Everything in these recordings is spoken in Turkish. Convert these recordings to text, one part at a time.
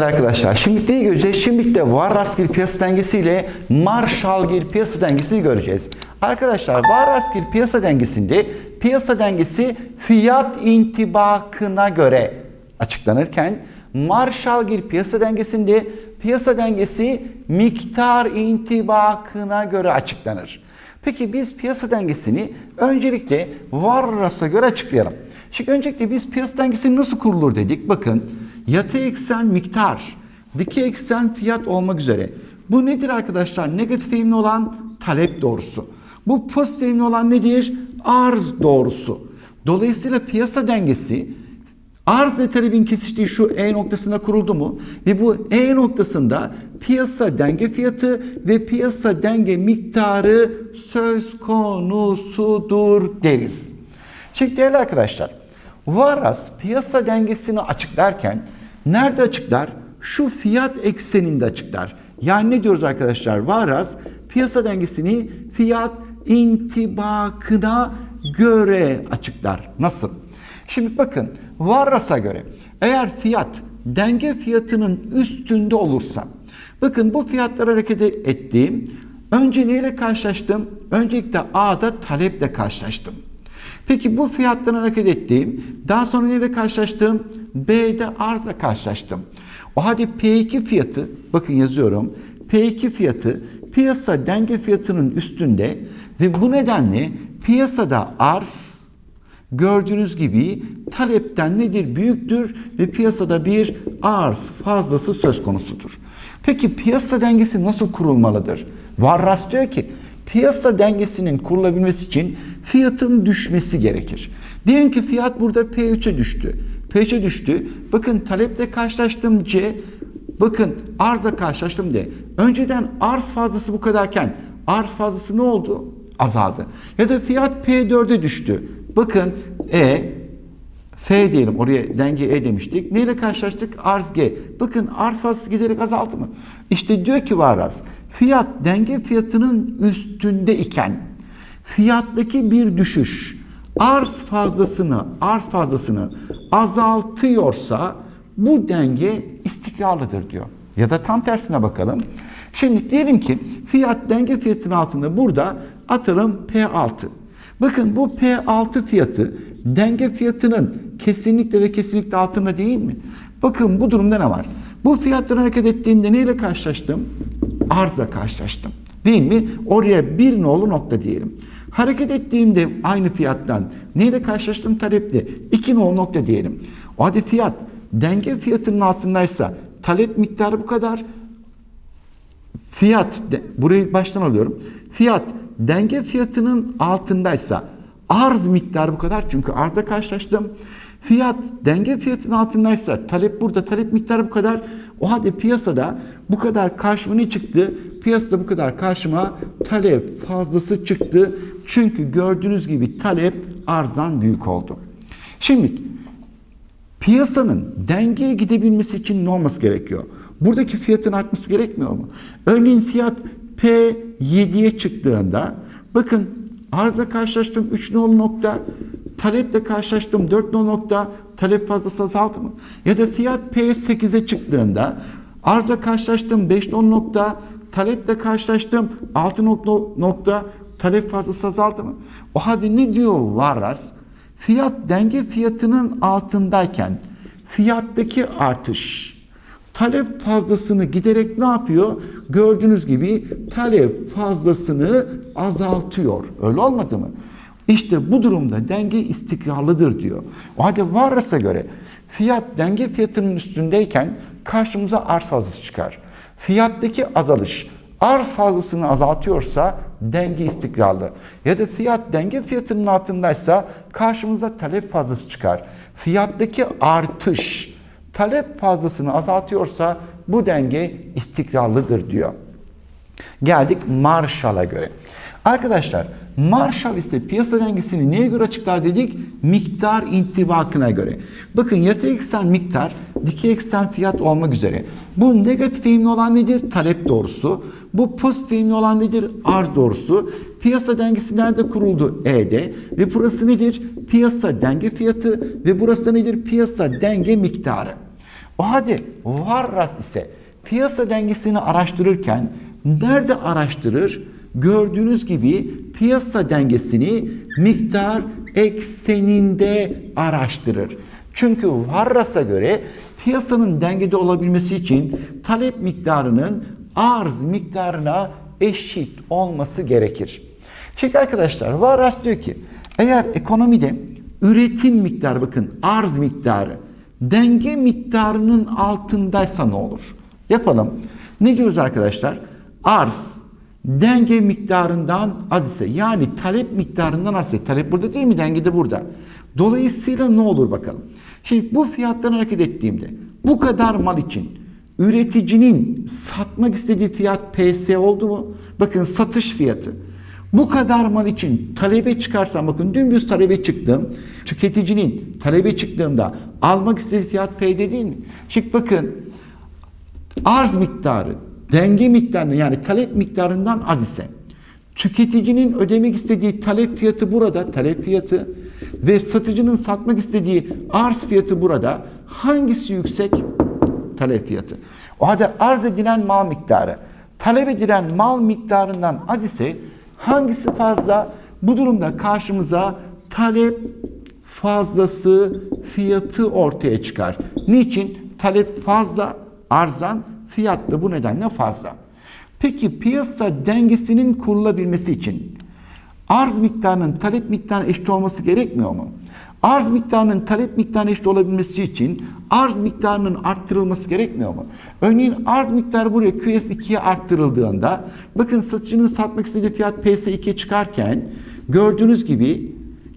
değerli arkadaşlar. Şimdi neyi göreceğiz? Şimdi de Warraskil piyasa dengesi ile Marshallgil piyasa dengesini göreceğiz. Arkadaşlar Warraskil piyasa dengesinde piyasa dengesi fiyat intibakına göre açıklanırken Marshallgil piyasa dengesinde piyasa dengesi miktar intibakına göre açıklanır. Peki biz piyasa dengesini öncelikle Warras'a göre açıklayalım. Şimdi öncelikle biz piyasa dengesi nasıl kurulur dedik. Bakın yatay eksen miktar, dikey eksen fiyat olmak üzere. Bu nedir arkadaşlar? Negatif eğimli olan talep doğrusu. Bu pozitif eğimli olan nedir? Arz doğrusu. Dolayısıyla piyasa dengesi arz ve talebin kesiştiği şu E noktasında kuruldu mu? Ve bu E noktasında piyasa denge fiyatı ve piyasa denge miktarı söz konusudur deriz. Şimdi değerli arkadaşlar, Varas piyasa dengesini açıklarken nerede açıklar? Şu fiyat ekseninde açıklar. Yani ne diyoruz arkadaşlar? Varas piyasa dengesini fiyat intibakına göre açıklar. Nasıl? Şimdi bakın Varras'a göre eğer fiyat denge fiyatının üstünde olursa bakın bu fiyatlar hareket ettiğim önce neyle karşılaştım? Öncelikle A'da taleple karşılaştım. Peki bu fiyattan hareket ettiğim daha sonra neyle karşılaştım? B'de arzla karşılaştım. O halde P2 fiyatı bakın yazıyorum. P2 fiyatı piyasa denge fiyatının üstünde ve bu nedenle piyasada arz gördüğünüz gibi talepten nedir? Büyüktür ve piyasada bir arz fazlası söz konusudur. Peki piyasa dengesi nasıl kurulmalıdır? Varras diyor ki piyasa dengesinin kurulabilmesi için fiyatın düşmesi gerekir. Diyelim ki fiyat burada P3'e düştü. P3'e düştü. Bakın taleple karşılaştım C. Bakın arzla karşılaştım D. Önceden arz fazlası bu kadarken arz fazlası ne oldu? Azaldı. Ya da fiyat P4'e düştü. Bakın E, F diyelim oraya denge E demiştik. Neyle karşılaştık? Arz G. Bakın arz fazlası giderek azaldı mı? İşte diyor ki Varaz fiyat denge fiyatının üstünde iken fiyattaki bir düşüş arz fazlasını arz fazlasını azaltıyorsa bu denge istikrarlıdır diyor. Ya da tam tersine bakalım. Şimdi diyelim ki fiyat denge fiyatının altında burada atalım P6. Bakın bu P6 fiyatı denge fiyatının kesinlikle ve kesinlikle altında değil mi? Bakın bu durumda ne var? Bu fiyattan hareket ettiğimde neyle karşılaştım? Arzla karşılaştım. Değil mi? Oraya bir nolu nokta diyelim. Hareket ettiğimde aynı fiyattan neyle karşılaştım? Taleple. iki nolu nokta diyelim. O halde fiyat denge fiyatının altındaysa talep miktarı bu kadar. Fiyat, de, burayı baştan alıyorum. Fiyat denge fiyatının altındaysa arz miktarı bu kadar çünkü arzla karşılaştım. Fiyat denge fiyatının altındaysa talep burada talep miktarı bu kadar. O halde piyasada bu kadar karşıma ne çıktı? Piyasada bu kadar karşıma talep fazlası çıktı. Çünkü gördüğünüz gibi talep arzdan büyük oldu. Şimdi piyasanın dengeye gidebilmesi için ne olması gerekiyor? Buradaki fiyatın artması gerekmiyor mu? Örneğin fiyat P7'ye çıktığında bakın arzla karşılaştım 3 nolu nokta, taleple karşılaştım 4 nolu nokta, talep fazlası azaldı mı? Ya da fiyat P8'e çıktığında arzla karşılaştım 5 nolu nokta, taleple karşılaştım 6 nolu nokta, talep fazlası azaldı mı? O halde ne diyor Varras? Fiyat denge fiyatının altındayken fiyattaki artış talep fazlasını giderek ne yapıyor? Gördüğünüz gibi talep fazlasını azaltıyor. Öyle olmadı mı? İşte bu durumda denge istikrarlıdır diyor. O halde Varas'a göre fiyat denge fiyatının üstündeyken karşımıza arz fazlası çıkar. Fiyattaki azalış arz fazlasını azaltıyorsa denge istikrarlı. Ya da fiyat denge fiyatının altındaysa karşımıza talep fazlası çıkar. Fiyattaki artış talep fazlasını azaltıyorsa bu denge istikrarlıdır diyor. Geldik Marshall'a göre. Arkadaşlar Marshall ise piyasa dengesini neye göre açıklar dedik? Miktar intibakına göre. Bakın yatay eksen miktar, dikey eksen fiyat olmak üzere. Bu negatif eğimli olan nedir? Talep doğrusu. Bu pozitif eğimli olan nedir? Arz doğrusu. Piyasa dengesi nerede kuruldu? E'de. Ve burası nedir? Piyasa denge fiyatı ve burası da nedir? Piyasa denge miktarı. O halde Varras ise piyasa dengesini araştırırken nerede araştırır? Gördüğünüz gibi piyasa dengesini miktar ekseninde araştırır. Çünkü Varras'a göre piyasanın dengede olabilmesi için talep miktarının arz miktarına eşit olması gerekir. Şimdi arkadaşlar Varras diyor ki eğer ekonomide üretim miktarı bakın arz miktarı denge miktarının altındaysa ne olur? Yapalım. Ne diyoruz arkadaşlar? Arz denge miktarından az ise yani talep miktarından az ise talep burada değil mi? Denge de burada. Dolayısıyla ne olur bakalım. Şimdi bu fiyattan hareket ettiğimde bu kadar mal için üreticinin satmak istediği fiyat PS oldu mu? Bakın satış fiyatı. Bu kadar mal için talebe çıkarsam bakın dümdüz talebe çıktım. Tüketicinin talebe çıktığımda almak istediği fiyat P'de değil mi? Şimdi bakın arz miktarı denge miktarını yani talep miktarından az ise tüketicinin ödemek istediği talep fiyatı burada talep fiyatı ve satıcının satmak istediği arz fiyatı burada hangisi yüksek? Talep fiyatı. O halde arz edilen mal miktarı talep edilen mal miktarından az ise hangisi fazla? Bu durumda karşımıza talep fazlası fiyatı ortaya çıkar. Niçin? Talep fazla, arzdan fiyat da bu nedenle fazla. Peki piyasa dengesinin kurulabilmesi için arz miktarının talep miktarına eşit olması gerekmiyor mu? Arz miktarının talep miktarına eşit olabilmesi için arz miktarının arttırılması gerekmiyor mu? Örneğin arz miktarı buraya QS 2'ye arttırıldığında bakın satıcının satmak istediği fiyat PS 2'ye çıkarken gördüğünüz gibi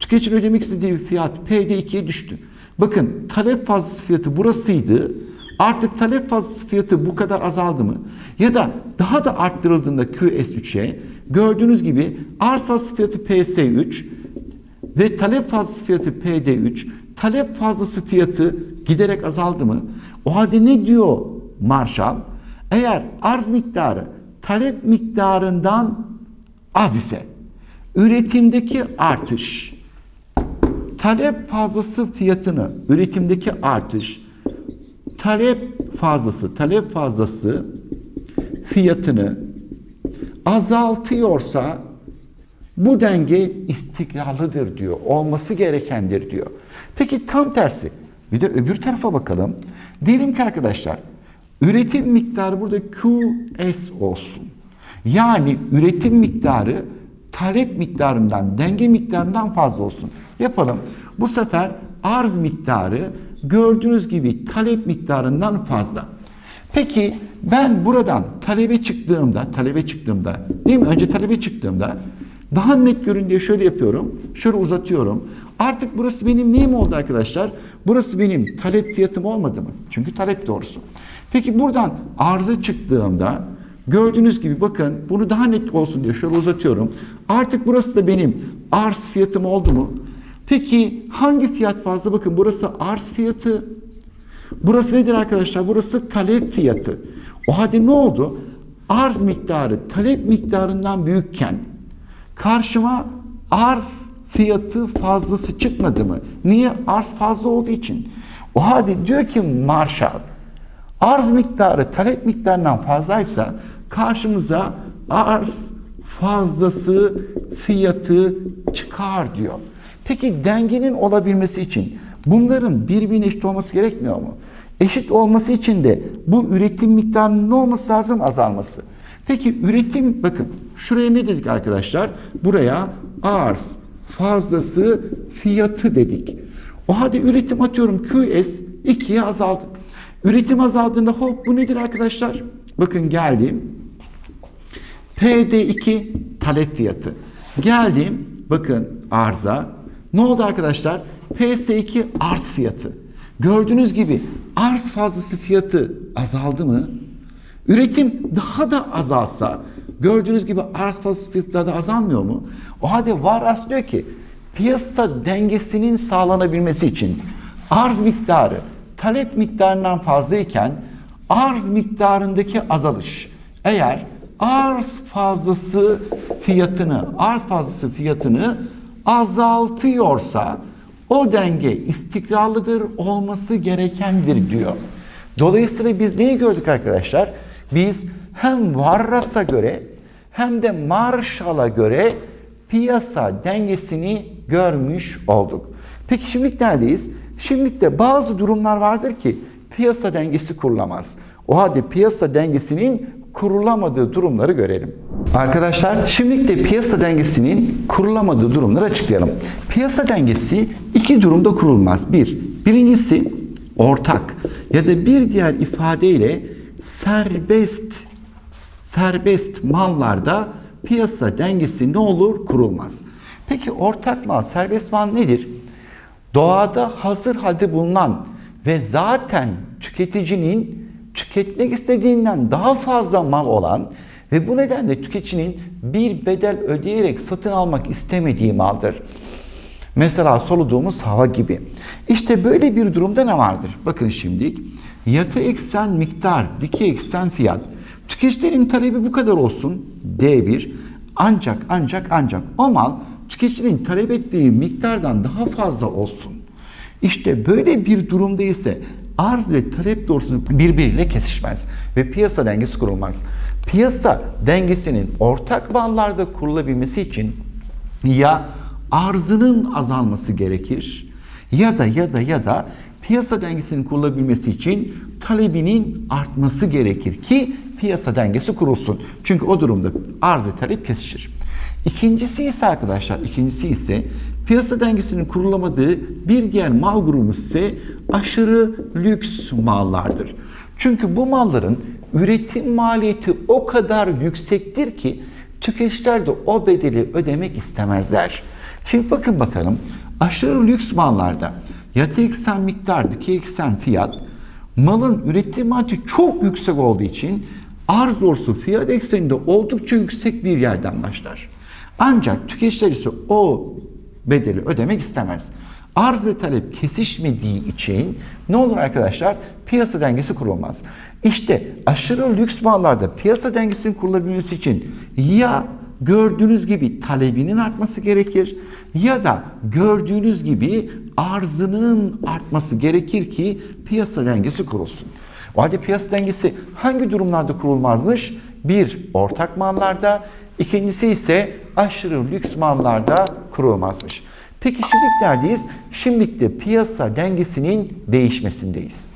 tüketicinin ödemek istediği fiyat PD 2'ye düştü. Bakın talep fazlası fiyatı burasıydı. Artık talep fazlası fiyatı bu kadar azaldı mı? Ya da daha da arttırıldığında QS3'e gördüğünüz gibi arz fazlası fiyatı PS3 ve talep fazlası fiyatı PD3 talep fazlası fiyatı giderek azaldı mı? O halde ne diyor Marshall? Eğer arz miktarı talep miktarından az ise üretimdeki artış talep fazlası fiyatını üretimdeki artış talep fazlası talep fazlası fiyatını azaltıyorsa bu denge istikrarlıdır diyor. Olması gerekendir diyor. Peki tam tersi. Bir de öbür tarafa bakalım. Diyelim ki arkadaşlar üretim miktarı burada QS olsun. Yani üretim miktarı talep miktarından, denge miktarından fazla olsun. Yapalım. Bu sefer arz miktarı gördüğünüz gibi talep miktarından fazla. Peki ben buradan talebe çıktığımda, talebe çıktığımda, değil mi? Önce talebe çıktığımda daha net görün diye şöyle yapıyorum. Şöyle uzatıyorum. Artık burası benim neyim oldu arkadaşlar? Burası benim talep fiyatım olmadı mı? Çünkü talep doğrusu. Peki buradan arıza çıktığımda gördüğünüz gibi bakın bunu daha net olsun diye şöyle uzatıyorum. Artık burası da benim arz fiyatım oldu mu? Peki hangi fiyat fazla? Bakın burası arz fiyatı. Burası nedir arkadaşlar? Burası talep fiyatı. O halde ne oldu? Arz miktarı talep miktarından büyükken karşıma arz fiyatı fazlası çıkmadı mı? Niye? Arz fazla olduğu için. O halde diyor ki Marshall arz miktarı talep miktarından fazlaysa karşımıza arz fazlası fiyatı çıkar diyor. Peki dengenin olabilmesi için bunların birbirine eşit olması gerekmiyor mu? Eşit olması için de bu üretim miktarının ne olması lazım? Azalması. Peki üretim bakın şuraya ne dedik arkadaşlar? Buraya arz fazlası fiyatı dedik. O halde üretim atıyorum QS 2'ye azaldı. Üretim azaldığında hop bu nedir arkadaşlar? Bakın geldim. PD2 talep fiyatı. Geldim bakın arza. Ne oldu arkadaşlar? PS2 arz fiyatı. Gördüğünüz gibi arz fazlası fiyatı azaldı mı? Üretim daha da azalsa gördüğünüz gibi arz fazlası fiyatı da azalmıyor mu? O halde Varas diyor ki piyasa dengesinin sağlanabilmesi için arz miktarı talep miktarından fazlayken arz miktarındaki azalış eğer arz fazlası fiyatını arz fazlası fiyatını azaltıyorsa o denge istikrarlıdır olması gerekendir diyor. Dolayısıyla biz neyi gördük arkadaşlar? Biz hem Varras'a göre hem de Marshall'a göre piyasa dengesini görmüş olduk. Peki şimdilik neredeyiz? Şimdilikte bazı durumlar vardır ki piyasa dengesi kurulamaz. O halde piyasa dengesinin kurulamadığı durumları görelim. Arkadaşlar şimdilik de piyasa dengesinin kurulamadığı durumları açıklayalım. Piyasa dengesi iki durumda kurulmaz. Bir, birincisi ortak ya da bir diğer ifadeyle serbest serbest mallarda piyasa dengesi ne olur? Kurulmaz. Peki ortak mal, serbest mal nedir? Doğada hazır halde bulunan ve zaten tüketicinin tüketmek istediğinden daha fazla mal olan ve bu nedenle tüketicinin bir bedel ödeyerek satın almak istemediği maldır. Mesela soluduğumuz hava gibi. İşte böyle bir durumda ne vardır? Bakın şimdilik yatay eksen miktar, dikey eksen fiyat. Tüketicilerin talebi bu kadar olsun D1. Ancak ancak ancak o mal tüketicinin talep ettiği miktardan daha fazla olsun. İşte böyle bir durumda ise arz ve talep doğrusu birbiriyle kesişmez ve piyasa dengesi kurulmaz. Piyasa dengesinin ortak bağlarda kurulabilmesi için ya arzının azalması gerekir ya da ya da ya da piyasa dengesinin kurulabilmesi için talebinin artması gerekir ki piyasa dengesi kurulsun. Çünkü o durumda arz ve talep kesişir. İkincisi ise arkadaşlar, ikincisi ise piyasa dengesinin kurulamadığı bir diğer mal grubumuz ise aşırı lüks mallardır. Çünkü bu malların üretim maliyeti o kadar yüksektir ki tüketiciler de o bedeli ödemek istemezler. Şimdi bakın bakalım aşırı lüks mallarda yatay eksen miktar, dikey eksen fiyat malın üretim maliyeti çok yüksek olduğu için arz doğrusu fiyat ekseninde oldukça yüksek bir yerden başlar. Ancak tüketiciler ise o bedeli ödemek istemez. Arz ve talep kesişmediği için ne olur arkadaşlar? Piyasa dengesi kurulmaz. İşte aşırı lüks mallarda piyasa dengesinin kurulabilmesi için ya gördüğünüz gibi talebinin artması gerekir ya da gördüğünüz gibi arzının artması gerekir ki piyasa dengesi kurulsun. O halde piyasa dengesi hangi durumlarda kurulmazmış? Bir, ortak mallarda, ikincisi ise aşırı lüks mallarda kurulmazmış. Peki şimdilik neredeyiz? Şimdilik de piyasa dengesinin değişmesindeyiz.